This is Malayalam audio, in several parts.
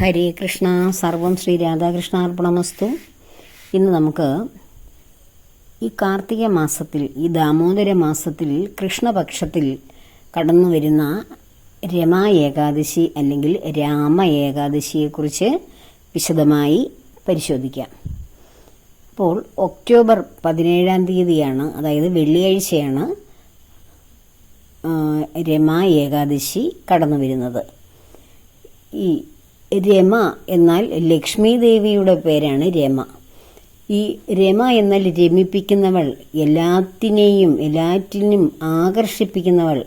ഹരേ കൃഷ്ണ സർവം ശ്രീ രാധാകൃഷ്ണാർപ്പണമസ്തു. ഇന്ന് നമുക്ക് ഈ കാർത്തിക മാസത്തിൽ ഈ ദാമോദര മാസത്തിൽ കൃഷ്ണപക്ഷത്തിൽ കടന്നു വരുന്ന രമാ ഏകാദശി അല്ലെങ്കിൽ രാമ ഏകാദശിയെക്കുറിച്ച് വിശദമായി പരിശോധിക്കാം. അപ്പോൾ ഒക്ടോബർ പതിനേഴാം തീയതിയാണ് അതായത് വെള്ളിയാഴ്ചയാണ് രമാ ഏകാദശി കടന്നു വരുന്നത്. ഈ രമ എന്നാൽ ലക്ഷ്മി ദേവിയുടെ പേരാണ് രമ. ഈ രമ എന്നാൽ രമിപ്പിക്കുന്നവൾ എല്ലാത്തിനെയും എല്ലാറ്റിനും ആകർഷിപ്പിക്കുന്നവൾ.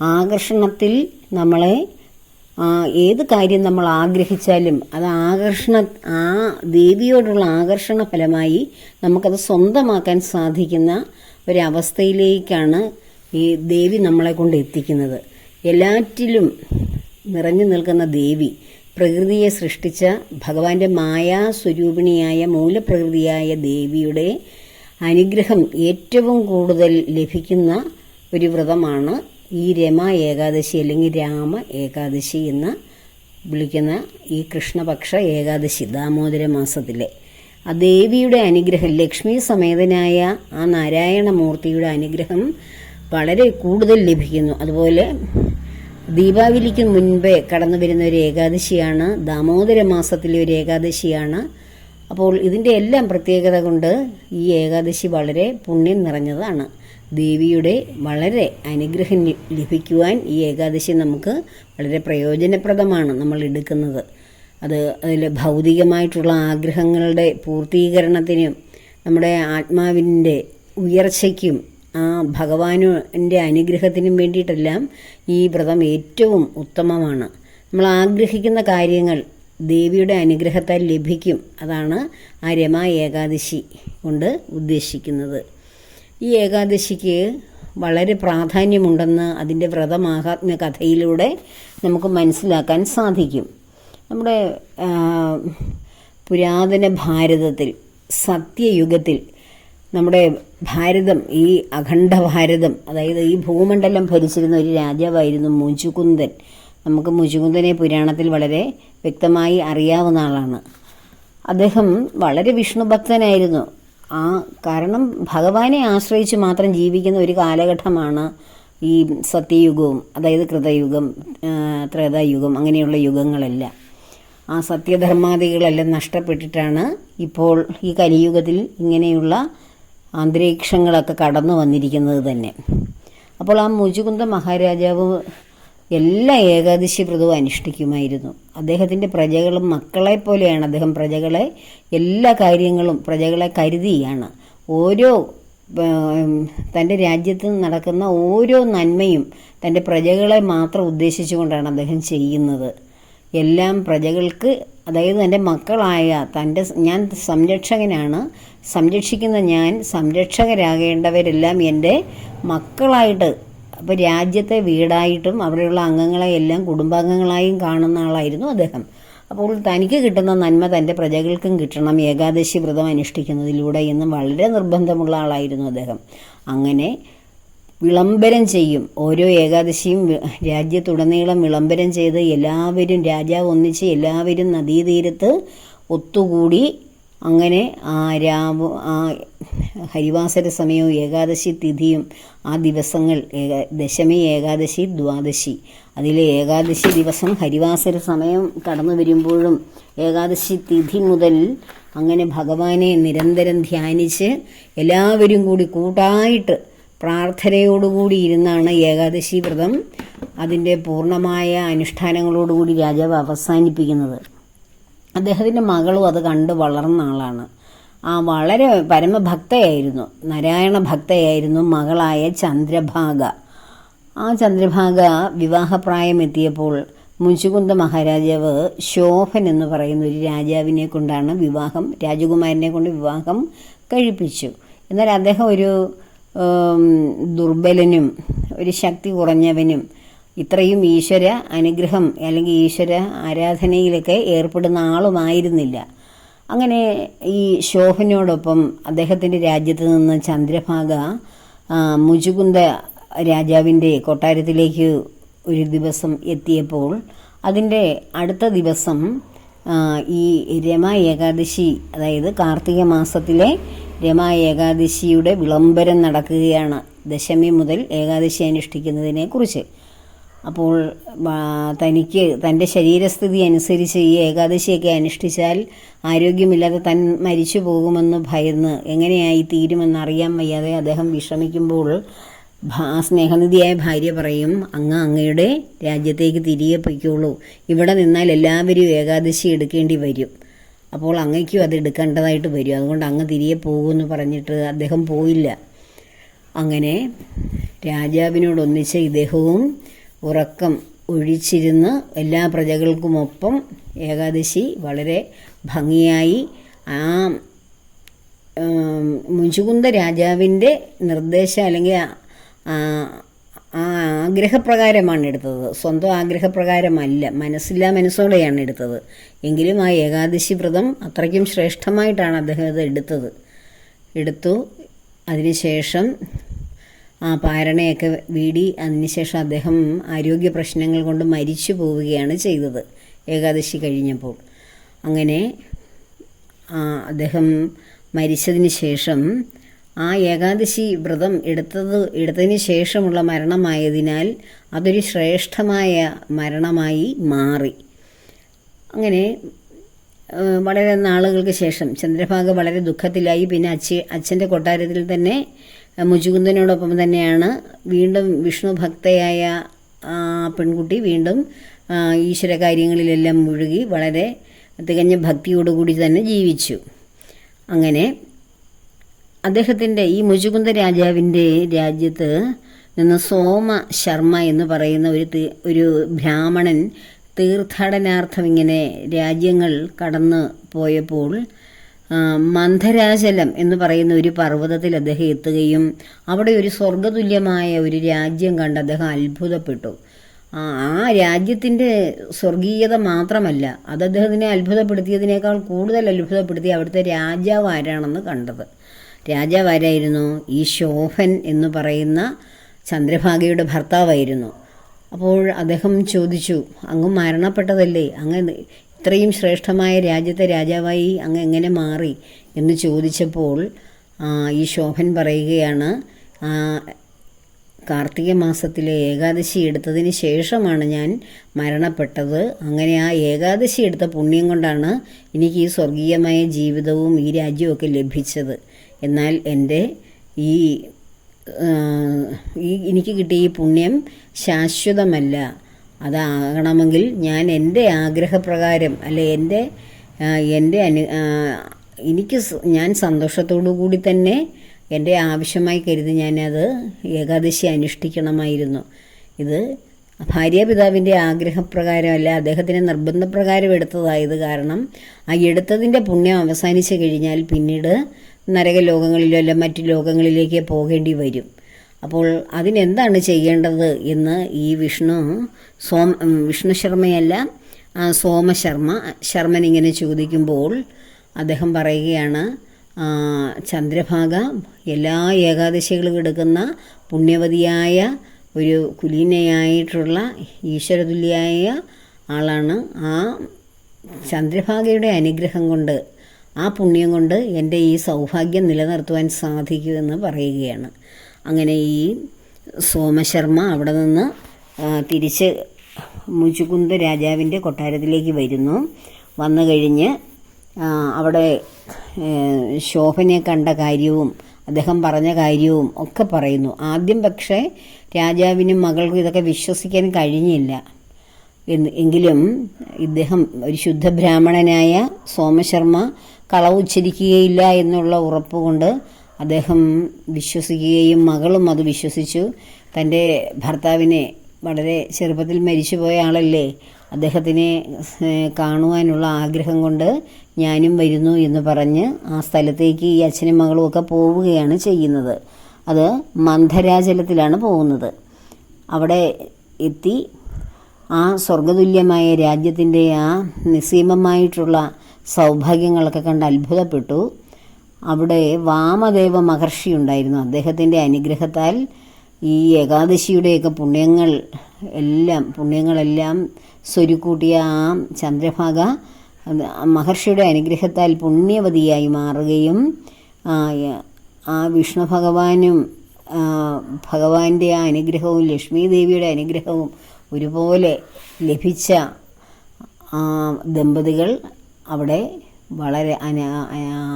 ആകർഷണത്തിൽ നമ്മളെ ഏത് കാര്യം നമ്മൾ ആഗ്രഹിച്ചാലും അത് ആകർഷണ ആ ദേവിയോടുള്ള ആകർഷണ ഫലമായി നമുക്കത് സ്വന്തമാക്കാൻ സാധിക്കുന്ന ഒരവസ്ഥയിലേക്കാണ് ഈ ദേവി നമ്മളെ കൊണ്ട് എത്തിക്കുന്നത്. എല്ലാറ്റിലും നിറഞ്ഞു നിൽക്കുന്ന ദേവി പ്രകൃതിയെ സൃഷ്ടിച്ച ഭഗവാന്റെ മായാസ്വരൂപിണിയായ മൂലപ്രകൃതിയായ ദേവിയുടെ അനുഗ്രഹം ഏറ്റവും കൂടുതൽ ലഭിക്കുന്ന ഒരു വ്രതമാണ് ഈ രമ ഏകാദശി അല്ലെങ്കിൽ രാമ ഏകാദശി എന്ന് വിളിക്കുന്ന ഈ കൃഷ്ണപക്ഷ ഏകാദശി ദാമോദര മാസത്തിലെ. ആ ദേവിയുടെ അനുഗ്രഹം ലക്ഷ്മി സമേതനായ ആ നാരായണമൂർത്തിയുടെ അനുഗ്രഹം വളരെ കൂടുതൽ ലഭിക്കുന്നു. അതുപോലെ ദീപാവലിക്ക് മുൻപേ കടന്നു വരുന്ന ഒരു ഏകാദശിയാണ്. ദാമോദര മാസത്തിലെ ഒരു ഏകാദശിയാണ്. അപ്പോൾ ഇതിന്റെ എല്ലാം പ്രത്യേകത കൊണ്ട് ഈ ഏകാദശി വളരെ പുണ്യം നിറഞ്ഞതാണ്. ദേവിയുടെ വളരെ അനുഗ്രഹം ലഭിക്കുവാൻ ഈ ഏകാദശി നമുക്ക് വളരെ പ്രയോജനപ്രദമാണ് നമ്മൾ എടുക്കുന്നത്. അത് അതിൽ ഭൗതികമായിട്ടുള്ള ആഗ്രഹങ്ങളുടെ പൂർത്തീകരണത്തിനും നമ്മുടെ ആത്മാവിന്റെ ഉയർച്ചയ്ക്കും ആ ഭഗവാനുന്റെ അനുഗ്രഹത്തിനും വേണ്ടിയിട്ടെല്ലാം ഈ വ്രതം ഏറ്റവും ഉത്തമമാണ്. നമ്മൾ ആഗ്രഹിക്കുന്ന കാര്യങ്ങൾ ദേവിയുടെ അനുഗ്രഹത്താൽ ലഭിക്കും. അതാണ് ആ രമ ഏകാദശി കൊണ്ട് ഉദ്ദേശിക്കുന്നത്. ഈ ഏകാദശിക്ക് വളരെ പ്രാധാന്യമുണ്ടെന്ന് അതിന്റെ വ്രതമാഹാത്മ്യ കഥയിലൂടെ നമുക്ക് മനസ്സിലാക്കാൻ സാധിക്കും. നമ്മുടെ പുരാതന ഭാരതത്തിൽ സത്യയുഗത്തിൽ നമ്മുടെ ഭാരതം ഈ അഖണ്ഡ ഭാരതം അതായത് ഈ ഭൂമണ്ഡലം ഭരിച്ചിരുന്ന ഒരു രാജാവായിരുന്നു മുചുകുന്ദൻ നമുക്ക് മുചുകുന്ദനെ പുരാണത്തിൽ വളരെ വ്യക്തമായി അറിയാവുന്ന ആളാണ്. അദ്ദേഹം വളരെ വിഷ്ണുഭക്തനായിരുന്നു. ആ കാരണം ഭഗവാനെ ആശ്രയിച്ച് മാത്രം ജീവിക്കുന്ന ഒരു കാലഘട്ടമാണ് ഈ സത്യയുഗവും അതായത് കൃതയുഗം ത്രേതായുഗം അങ്ങനെയുള്ള യുഗങ്ങളെല്ലാം. ആ സത്യധർമാദികളെല്ലാം നഷ്ടപ്പെട്ടിട്ടാണ് ഇപ്പോൾ ഈ കലിയുഗത്തിൽ ഇങ്ങനെയുള്ള അന്തരീക്ഷങ്ങളൊക്കെ കടന്നു വന്നിരിക്കുന്നത് തന്നെ. അപ്പോൾ ആ മുജുകുന്ദ മഹാരാജാവ് എല്ലാ ഏകാദശി വ്രതവും അനുഷ്ഠിക്കുമായിരുന്നു. അദ്ദേഹത്തിന്റെ പ്രജകളും മക്കളെ പോലെയാണ് അദ്ദേഹം പ്രജകളെ എല്ലാ കാര്യങ്ങളും പ്രജകളെ കരുതിയാണ്. ഓരോ തന്റെ രാജ്യത്ത് നടക്കുന്ന ഓരോ നന്മയും തന്റെ പ്രജകളെ മാത്രം ഉദ്ദേശിച്ചുകൊണ്ടാണ് അദ്ദേഹം ചെയ്യുന്നത്. എല്ലാം പ്രജകൾക്ക് അതായത് എന്റെ മക്കളായ തന്റെ ഞാൻ സംരക്ഷകനാണ്. സംരക്ഷിക്കുന്ന ഞാൻ സംരക്ഷകരാകേണ്ടവരെല്ലാം എന്റെ മക്കളായിട്ട് അപ്പോൾ രാജ്യത്തെ വീടായിട്ടും അവിടെയുള്ള അംഗങ്ങളെ എല്ലാം കുടുംബാംഗങ്ങളായും കാണുന്ന ആളായിരുന്നു അദ്ദേഹം. അപ്പോൾ തനിക്ക് കിട്ടുന്ന നന്മ തന്റെ പ്രജകൾക്കും കിട്ടണം ഏകാദശി വ്രതം അനുഷ്ഠിക്കുന്നതിലൂടെ എന്നും വളരെ നിർബന്ധമുള്ള ആളായിരുന്നു അദ്ദേഹം. അങ്ങനെ വിളംബരം ചെയ്യും. ഓരോ ഏകാദശിയും രാജ്യത്തുടനീളം വിളംബരം ചെയ്ത് എല്ലാവരും രാജാവ് ഒന്നിച്ച് എല്ലാവരും നദീതീരത്ത് ഒത്തുകൂടി അങ്ങനെ ആ രാവ് ആ ഹരിവാസര സമയവും ഏകാദശി തിഥിയും ആ ദിവസങ്ങൾ ദശമി ഏകാദശി ദ്വാദശി. അതിലെ ഏകാദശി ദിവസം ഹരിവാസര സമയം കടന്നു വരുമ്പോഴും ഏകാദശി തിഥി മുതൽ അങ്ങനെ ഭഗവാനെ നിരന്തരം ധ്യാനിച്ച് എല്ലാവരും കൂടി കൂട്ടായിട്ട് പ്രാർത്ഥനയോടുകൂടി ഇരുന്നാണ് ഏകാദശി വ്രതം. അതിന്റെ പൂർണമായ അനുഷ്ഠാനങ്ങളോടുകൂടി രാജാവ് അവസാനിപ്പിക്കുന്നത്. അദ്ദേഹത്തിന്റെ മകളും അത് കണ്ട് വളർന്ന ആളാണ്. ആ വളരെ പരമഭക്തയായിരുന്നു. നാരായണ ഭക്തയായിരുന്നു മകളായ ചന്ദ്രഭാഗ. ആ ചന്ദ്രഭാഗ വിവാഹപ്രായമെത്തിയപ്പോൾ മുഞ്ചുകുന്ദ മഹാരാജാവ് ശോഭൻ എന്ന് പറയുന്ന ഒരു രാജാവിനെ കൊണ്ടാണ് വിവാഹം രാജകുമാരനെ കൊണ്ട് വിവാഹം കഴിപ്പിച്ചു. എന്നാൽ അദ്ദേഹം ഒരു ദുർബലനും ഒരു ശക്തി കുറഞ്ഞവനും ഇത്രയും ഈശ്വര അനുഗ്രഹം അല്ലെങ്കിൽ ഈശ്വര ആരാധനയിലൊക്കെ ഏർപ്പെടുന്ന ആളുമായിരുന്നില്ല. അങ്ങനെ ഈ ശോഭനയോടൊപ്പം അദ്ദേഹത്തിന്റെ രാജ്യത്ത് നിന്ന് ചന്ദ്രഭാഗ മുജുകുന്ദ രാജാവിന്റെ കൊട്ടാരത്തിലേക്ക് ഒരു ദിവസം എത്തിയപ്പോൾ അതിന്റെ അടുത്ത ദിവസം ഈ രമ ഏകാദശി അതായത് കാർത്തിക മാസത്തിലെ രമ ഏകാദശിയുടെ വിളംബരം നടക്കുകയാണ്. ദശമി മുതൽ ഏകാദശി അനുഷ്ഠിക്കുന്നതിനെ കുറിച്ച് അപ്പോൾ തനിക്ക് തന്റെ ശരീരസ്ഥിതി അനുസരിച്ച് ഈ ഏകാദശിയൊക്കെ അനുഷ്ഠിച്ചാൽ ആരോഗ്യമില്ലാതെ താൻ മരിച്ചു പോകുമെന്ന് ഭയന്ന് എങ്ങനെയായി തീരുമെന്ന് അറിയാൻ വയ്യാതെ അദ്ദേഹം വിഷമിക്കുമ്പോൾ സ്നേഹനിധിയായ ഭാര്യ പറയും അങ്ങ് അങ്ങയുടെ രാജ്യത്തേക്ക് തിരികെ പൊയ്ക്കോളൂ. ഇവിടെ നിന്നാൽ എല്ലാവരും ഏകാദശി എടുക്കേണ്ടി വരും. അപ്പോൾ അങ്ങയ്ക്കും അത് എടുക്കേണ്ടതായിട്ട് വരും. അതുകൊണ്ട് അങ്ങ് തിരികെ പോകുമെന്ന് പറഞ്ഞിട്ട് അദ്ദേഹം പോയില്ല. അങ്ങനെ രാജാവിനോടൊന്നിച്ച് ഇദ്ദേഹവും ഉറക്കം ഒഴിച്ചിരുന്ന് എല്ലാ പ്രജകൾക്കുമൊപ്പം ഏകാദശി വളരെ ഭംഗിയായി ആ ഉം, മുചുകുന്ദ രാജാവിന്റെ നിർദ്ദേശം അല്ലെങ്കിൽ ആ- ആഗ്രഹപ്രകാരമാണ് എടുത്തത്. സ്വന്തം ആഗ്രഹപ്രകാരമല്ല മനസ്സില്ലാ മനസ്സോടെയാണ് എടുത്തത്. എങ്കിലും ആ ഏകാദശി വ്രതം അത്രയ്ക്കും ശ്രേഷ്ഠമായിട്ടാണ് അദ്ദേഹം ഇത് എടുത്തത്. എടുത്തു. അതിനുശേഷം ആ പാരണയൊക്കെ വീടി അതിനുശേഷം അദ്ദേഹം ആരോഗ്യ പ്രശ്നങ്ങൾ കൊണ്ട് മരിച്ചു പോവുകയാണ് ചെയ്തത്. ഏകാദശി കഴിഞ്ഞപ്പോൾ. അങ്ങനെ അദ്ദേഹം മരിച്ചതിന് ശേഷം ആ ഏകാദശി വ്രതം എടുത്തത് എടുത്തതിന് ശേഷമുള്ള മരണമായതിനാൽ അതൊരു ശ്രേഷ്ഠമായ മരണമായി മാറി. അങ്ങനെ വളരെ നാളുകൾക്ക് ശേഷം ചന്ദ്രഭാഗ വളരെ ദുഃഖത്തിലായി. പിന്നെ അച്ഛ അച്ഛന്റെ കൊട്ടാരത്തിൽ തന്നെ മുജുകുന്ദനോടൊപ്പം തന്നെയാണ് വീണ്ടും വിഷ്ണു ഭക്തയായ പെൺകുട്ടി വീണ്ടും ഈശ്വര കാര്യങ്ങളിലെല്ലാം മുഴുകി വളരെ തികഞ്ഞ ഭക്തിയോടുകൂടി തന്നെ ജീവിച്ചു. അങ്ങനെ അദ്ദേഹത്തിന്റെ ഈ മുജുകുന്ദ രാജാവിന്റെ രാജ്യത്ത് നിന്ന് സോമ ശർമ്മ എന്ന് പറയുന്ന ഒരു ഒരു ബ്രാഹ്മണൻ തീർത്ഥാടനാർത്ഥം ഇങ്ങനെ രാജ്യങ്ങൾ കടന്നു പോയപ്പോൾ മന്ധരാചലം എന്ന് പറയുന്ന ഒരു പർവതത്തിൽ അദ്ദേഹം എത്തുകയും അവിടെ ഒരു സ്വർഗതുല്യമായ ഒരു രാജ്യം കണ്ട് അദ്ദേഹം അത്ഭുതപ്പെട്ടു. ആ രാജ്യത്തിന്റെ സ്വർഗീയത മാത്രമല്ല അത് അദ്ദേഹത്തിനെ അത്ഭുതപ്പെടുത്തിയതിനേക്കാൾ കൂടുതൽ അത്ഭുതപ്പെടുത്തി അവിടുത്തെ രാജാവ് ആരാണെന്ന് കണ്ടത്. രാജാവ് ആരായിരുന്നു ഈ ശോഭൻ എന്ന് പറയുന്ന ചന്ദ്രഭാഗയുടെ ഭർത്താവായിരുന്നു. അപ്പോൾ അദ്ദേഹം ചോദിച്ചു അങ്ങ് മരണപ്പെട്ടതല്ലേ? അങ്ങ് ഇത്രയും ശ്രേഷ്ഠമായ രാജ്യത്തെ രാജാവായി അങ്ങ് എങ്ങനെ മാറി? എന്ന് ചോദിച്ചപ്പോൾ ഈ ശോഭൻ പറയുകയാണ് കാർത്തിക മാസത്തിലെ ഏകാദശി എടുത്തതിന് ശേഷമാണ് ഞാൻ മരണപ്പെട്ടത്. അങ്ങനെ ആ ഏകാദശി എടുത്ത പുണ്യം കൊണ്ടാണ് എനിക്ക് ഈ സ്വർഗീയമായ ജീവിതവും ഈ രാജ്യവും ഒക്കെ ലഭിച്ചത്. എന്നാൽ എന്റെ ഈ ഈ എനിക്ക് കിട്ടിയ ഈ പുണ്യം ശാശ്വതമല്ല. അതാകണമെങ്കിൽ ഞാൻ എന്റെ ആഗ്രഹപ്രകാരം അല്ലെ എന്റെ എന്റെ അനു എനിക്ക് ഞാൻ സന്തോഷത്തോടു കൂടി തന്നെ എന്റെ ആവശ്യമായി കരുതി ഞാനത് ഏകാദശി അനുഷ്ഠിക്കണമായിരുന്നു. ഇത് ഭാര്യാപിതാവിന്റെ ആഗ്രഹപ്രകാരമല്ല അദ്ദേഹത്തിന്റെ നിർബന്ധപ്രകാരം എടുത്തതായത് കാരണം ആ എടുത്തതിന്റെ പുണ്യം അവസാനിച്ചു കഴിഞ്ഞാൽ പിന്നീട് നരകലോകങ്ങളിലോ അല്ല മറ്റു ലോകങ്ങളിലേക്ക് പോകേണ്ടി വരും. അപ്പോൾ അതിനെന്താണ് ചെയ്യേണ്ടത് എന്ന് ഈ വിഷ്ണു സോം വിഷ്ണു ശർമ്മയല്ല സോമശർമ്മ ശർമ്മൻ ഇങ്ങനെ ചോദിക്കുമ്പോൾ അദ്ദേഹം പറയുകയാണ് ചന്ദ്രഭാഗ എല്ലാ ഏകാദശികളും എടുക്കുന്ന പുണ്യവതിയായ ഒരു കുലീനയായിട്ടുള്ള ഈശ്വരതുല്യായ ആളാണ് ആ ചന്ദ്രഭാഗയുടെ അനുഗ്രഹം കൊണ്ട് ആ പുണ്യം കൊണ്ട് എന്റെ ഈ സൗഭാഗ്യം നിലനിർത്തുവാൻ സാധിക്കുമെന്ന് പറയുകയാണ്. അങ്ങനെ ഈ സോമശർമ്മ അവിടെ നിന്ന് തിരിച്ച് മുചുകുന്ദ രാജാവിന്റെ കൊട്ടാരത്തിലേക്ക് വരുന്നു. വന്നു കഴിഞ്ഞ് അവിടെ ശോഭനെ കണ്ട കാര്യവും അദ്ദേഹം പറഞ്ഞ കാര്യവും ഒക്കെ പറയുന്നു. ആദ്യം പക്ഷേ രാജാവിനും മകൾക്കും ഇതൊക്കെ വിശ്വസിക്കാൻ കഴിഞ്ഞില്ല. എങ്കിലും ഇദ്ദേഹം ഒരു ശുദ്ധ ബ്രാഹ്മണനായ സോമശർമ്മ കളവ് ഉച്ചരിക്കുകയില്ല എന്നുള്ള ഉറപ്പുകൊണ്ട് അദ്ദേഹം വിശ്വസിക്കുകയും മകളും അത് വിശ്വസിച്ചു. തന്റെ ഭർത്താവിനെ വളരെ ചെറുപ്പത്തിൽ മരിച്ചുപോയ ആളല്ലേ. അദ്ദേഹത്തിനെ കാണുവാനുള്ള ആഗ്രഹം കൊണ്ട് ഞാനും വരുന്നു എന്ന് പറഞ്ഞ് ആ സ്ഥലത്തേക്ക് ഈ അച്ഛനും മകളും ഒക്കെ പോവുകയാണ് ചെയ്യുന്നത്. അത് മന്ധരാചലത്തിലാണ് പോകുന്നത്. അവിടെ എത്തി ആ സ്വർഗതുല്യമായ രാജ്യത്തിന്റെ ആ നിസ്സീമമായിട്ടുള്ള സൗഭാഗ്യങ്ങളൊക്കെ കണ്ട് അത്ഭുതപ്പെട്ടു. അവിടെ വാമദേവ മഹർഷി ഉണ്ടായിരുന്നു. അദ്ദേഹത്തിന്റെ അനുഗ്രഹത്താൽ ഈ ഏകാദശിയുടെയൊക്കെ പുണ്യങ്ങൾ എല്ലാം പുണ്യങ്ങളെല്ലാം സ്വരുക്കൂട്ടിയ ആ ചന്ദ്രഭാഗ മഹർഷിയുടെ അനുഗ്രഹത്താൽ പുണ്യവതിയായി മാറുകയും ആ വിഷ്ണു ഭഗവാനും ഭഗവാന്റെ ആ അനുഗ്രഹവും ലക്ഷ്മി ദേവിയുടെ അനുഗ്രഹവും ഒരുപോലെ ലഭിച്ച ദമ്പതികൾ അവിടെ വളരെ അന-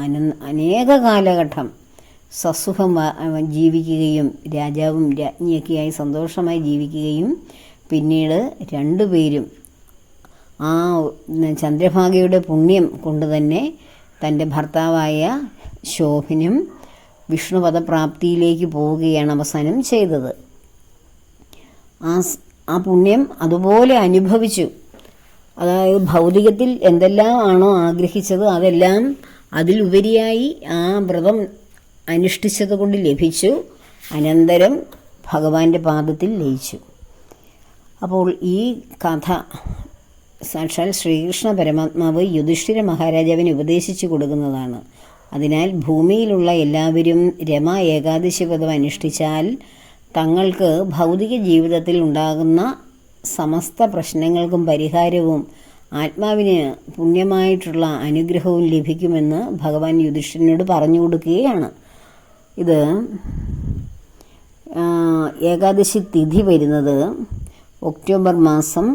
അന- അനേക കാലഘട്ടം സസുഖം ജീവിക്കുകയും രാജാവും രാജ്ഞിയൊക്കെയായി സന്തോഷമായി ജീവിക്കുകയും പിന്നീട് രണ്ടുപേരും ആ ചന്ദ്രഭാഗയുടെ പുണ്യം കൊണ്ട് തന്നെ തന്റെ ഭർത്താവായ ശോഭനും വിഷ്ണുപദപ്രാപ്തിയിലേക്ക് പോവുകയാണ് അവസാനം ചെയ്തത്. ആ ആ പുണ്യം അതുപോലെ അനുഭവിച്ചു. അതായത് ഭൗതികത്തിൽ എന്തെല്ലാം ആണോ ആഗ്രഹിച്ചത് അതെല്ലാം അതിലുപരിയായി ആ വ്രതം അനുഷ്ഠിച്ചത് കൊണ്ട് ലഭിച്ചു. അനന്തരം ഭഗവാന്റെ പാദത്തിൽ ലയിച്ചു. അപ്പോൾ ഈ കഥ സാക്ഷാൽ ശ്രീകൃഷ്ണ പരമാത്മാവ് യുധിഷ്ഠിര മഹാരാജാവിന് ഉപദേശിച്ചു കൊടുക്കുന്നതാണ്. അതിനാൽ ഭൂമിയിലുള്ള എല്ലാവരും രമ ഏകാദശി വ്രതം അനുഷ്ഠിച്ചാൽ തങ്ങൾക്ക് ഭൗതിക ജീവിതത്തിൽ ഉണ്ടാകുന്ന സമസ്ത പ്രശ്നങ്ങൾക്കും പരിഹാരവും ആത്മാവിന് പുണ്യമായിട്ടുള്ള അനുഗ്രഹവും ലഭിക്കുമെന്ന് ഭഗവാൻ യുധിഷ്ഠിരനോട് പറഞ്ഞു കൊടുക്കുകയാണ്. ഇത് ഏകാദശി തിഥി വരുന്നത് ഒക്ടോബർ മാസം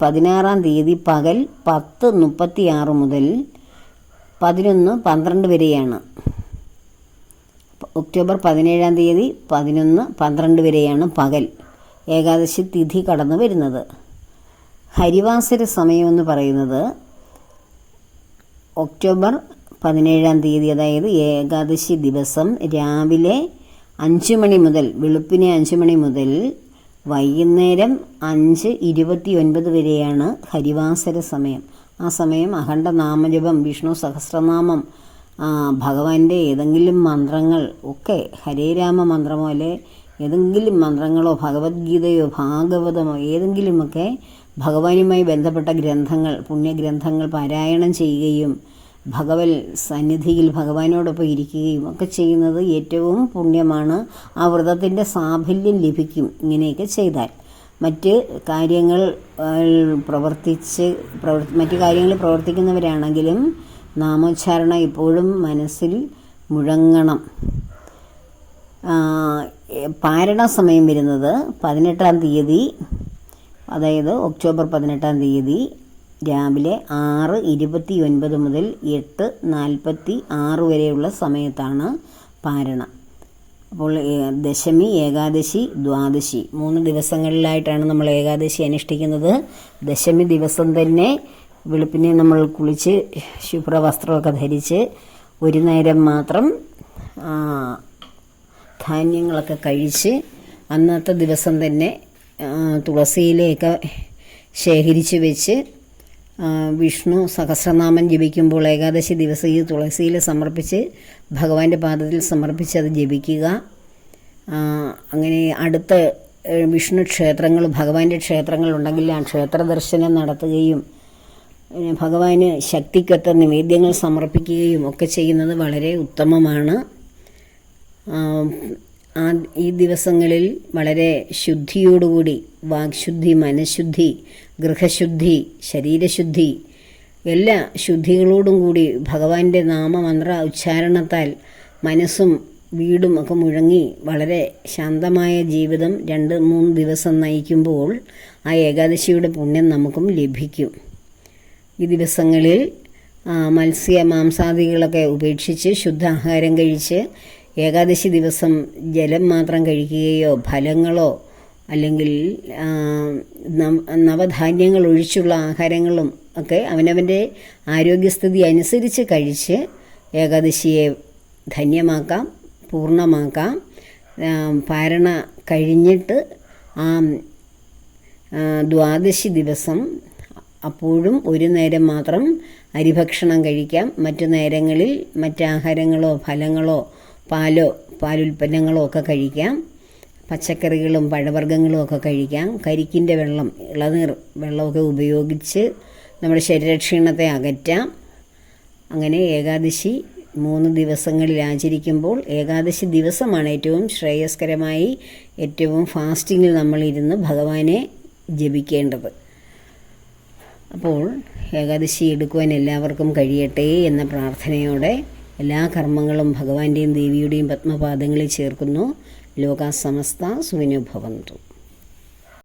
പതിനാറാം തീയതി പകൽ പത്ത് മുപ്പത്തി ആറ് മുതൽ പതിനൊന്ന് പന്ത്രണ്ട് വരെയാണ്. ഒക്ടോബർ പതിനേഴാം തീയതി പതിനൊന്ന് പന്ത്രണ്ട് വരെയാണ് പകൽ. ഏകാദശി തിഥി കടന്നു വരുന്നത്. ഹരിവാസര സമയമെന്ന് പറയുന്നത് ഒക്ടോബർ പതിനേഴാം തീയതി അതായത് ഏകാദശി ദിവസം രാവിലെ അഞ്ച് മണി മുതൽ വെളുപ്പിനെ അഞ്ച് മണി മുതൽ വൈകുന്നേരം അഞ്ച് ഇരുപത്തി ഒൻപത് വരെയാണ് ഹരിവാസര സമയം. ആ സമയം അഖണ്ഡ നാമജപം വിഷ്ണു സഹസ്രനാമം ഭഗവാന്റെ ഏതെങ്കിലും മന്ത്രങ്ങൾ ഒക്കെ ഹരേ രാമ മന്ത്രമോ അല്ലെ ഏതെങ്കിലും മന്ത്രങ്ങളോ ഭഗവത്ഗീതയോ ഭാഗവതമോ ഏതെങ്കിലുമൊക്കെ ഭഗവാനുമായി ബന്ധപ്പെട്ട ഗ്രന്ഥങ്ങൾ പുണ്യഗ്രന്ഥങ്ങൾ പാരായണം ചെയ്യുകയും ഭഗവൽ സന്നിധിയിൽ ഭഗവാനോടൊപ്പം ഇരിക്കുകയും ഒക്കെ ചെയ്യുന്നത് ഏറ്റവും പുണ്യമാണ്. ആ വ്രതത്തിന്റെ സാഫല്യം ലഭിക്കും ഇങ്ങനെയൊക്കെ ചെയ്താൽ. മറ്റ് കാര്യങ്ങൾ പ്രവർത്തിച്ച് പ്രവർ മറ്റു കാര്യങ്ങൾ പ്രവർത്തിക്കുന്നവരാണെങ്കിലും നാമോച്ചാരണം ഇപ്പോഴും മനസ്സിൽ മുഴങ്ങണം. പാരണ സമയം വരുന്നത് പതിനെട്ടാം തീയതി അതായത് ഒക്ടോബർ പതിനെട്ടാം തീയതി രാവിലെ ആറ് ഇരുപത്തി ഒൻപത് മുതൽ എട്ട് നാൽപ്പത്തി ആറ് വരെയുള്ള സമയത്താണ് പാരണ. അപ്പോൾ ദശമി ഏകാദശി ദ്വാദശി മൂന്ന് ദിവസങ്ങളിലായിട്ടാണ് നമ്മൾ ഏകാദശി അനുഷ്ഠിക്കുന്നത്. ദശമി ദിവസം തന്നെ വെളുപ്പിനെ നമ്മൾ കുളിച്ച് ശുഭ്ര വസ്ത്രമൊക്കെ ധരിച്ച് ഒരു നേരം മാത്രം ധാന്യങ്ങളൊക്കെ കഴിച്ച് അന്നത്തെ ദിവസം തന്നെ തുളസിയിലേക്ക് ശേഖരിച്ച് വെച്ച് വിഷ്ണു സഹസ്രനാമം ജപിക്കുമ്പോൾ ഏകാദശി ദിവസം ഈ തുളസിയില സമർപ്പിച്ച് ഭഗവാന്റെ പാദത്തിൽ സമർപ്പിച്ച് അത് ജപിക്കുക. അങ്ങനെ അടുത്ത വിഷ്ണു ക്ഷേത്രങ്ങൾ ഭഗവാന്റെ ക്ഷേത്രങ്ങളുണ്ടെങ്കിൽ ആ ക്ഷേത്ര ദർശനം നടത്തുകയും ഭഗവാന് ശക്തിക്കൊത്ത നിവേദ്യങ്ങൾ സമർപ്പിക്കുകയും ഒക്കെ ചെയ്യുന്നത് വളരെ ഉത്തമമാണ്. ആ ഈ ദിവസങ്ങളിൽ വളരെ ശുദ്ധിയോടുകൂടി വാക്ശുദ്ധി മനഃശുദ്ധി ഗൃഹശുദ്ധി ശരീരശുദ്ധി എല്ലാ ശുദ്ധികളോടും കൂടി ഭഗവാന്റെ നാമമന്ത്ര ഉച്ചാരണത്താൽ മനസ്സും വീടും ഒക്കെ മുഴങ്ങി വളരെ ശാന്തമായ ജീവിതം രണ്ട് മൂന്ന് ദിവസം നയിക്കുമ്പോൾ ആ ഏകാദശിയുടെ പുണ്യം നമുക്കും ലഭിക്കും. ഈ ദിവസങ്ങളിൽ മത്സ്യ മാംസാദികളൊക്കെ ഉപേക്ഷിച്ച് ശുദ്ധാഹാരം കഴിച്ച് ഏകാദശി ദിവസം ജലം മാത്രം കഴിക്കുകയോ ഫലങ്ങളോ അല്ലെങ്കിൽ നവധാന്യങ്ങൾ ഒഴിച്ചുള്ള ആഹാരങ്ങളും ഒക്കെ അവനവന്റെ ആരോഗ്യസ്ഥിതി അനുസരിച്ച് കഴിച്ച് ഏകാദശിയെ ധന്യമാക്കാം പൂർണമാക്കാം. പാരണ കഴിഞ്ഞിട്ട് ആ, ദ്വാദശി ദിവസം അപ്പോഴും ഒരു നേരം മാത്രം അരിഭക്ഷണം കഴിക്കാം. മറ്റു നേരങ്ങളിൽ മറ്റാഹാരങ്ങളോ ഫലങ്ങളോ പാലോ പാലുൽപ്പന്നങ്ങളോ ഒക്കെ കഴിക്കാം. പച്ചക്കറികളും പഴവർഗങ്ങളും ഒക്കെ കഴിക്കാം. കരിക്കിന്റെ വെള്ളം ഇളനീർ വെള്ളമൊക്കെ ഉപയോഗിച്ച് നമ്മുടെ ശരീരക്ഷീണത്തെ അകറ്റാം. അങ്ങനെ ഏകാദശി മൂന്ന് ദിവസങ്ങളിൽ ആചരിക്കുമ്പോൾ ഏകാദശി ദിവസമാണ് ഏറ്റവും ശ്രേയസ്കരമായി ഏറ്റവും ഫാസ്റ്റിങ്ങിൽ നമ്മളിരുന്ന് ഭഗവാനെ ജപിക്കേണ്ടത്. അപ്പോൾ ഏകാദശി എടുക്കുവാൻ എല്ലാവർക്കും കഴിയട്ടെ എന്ന പ്രാർത്ഥനയോടെ എല്ലാ കർമ്മങ്ങളും ഭഗവാന്റെയും ദേവിയുടെയും പത്മപാദങ്ങളിൽ ചേർക്കുന്നു. ലോകാസമസ്ത സമസ്ത സുവിനോ ഭവന്തു.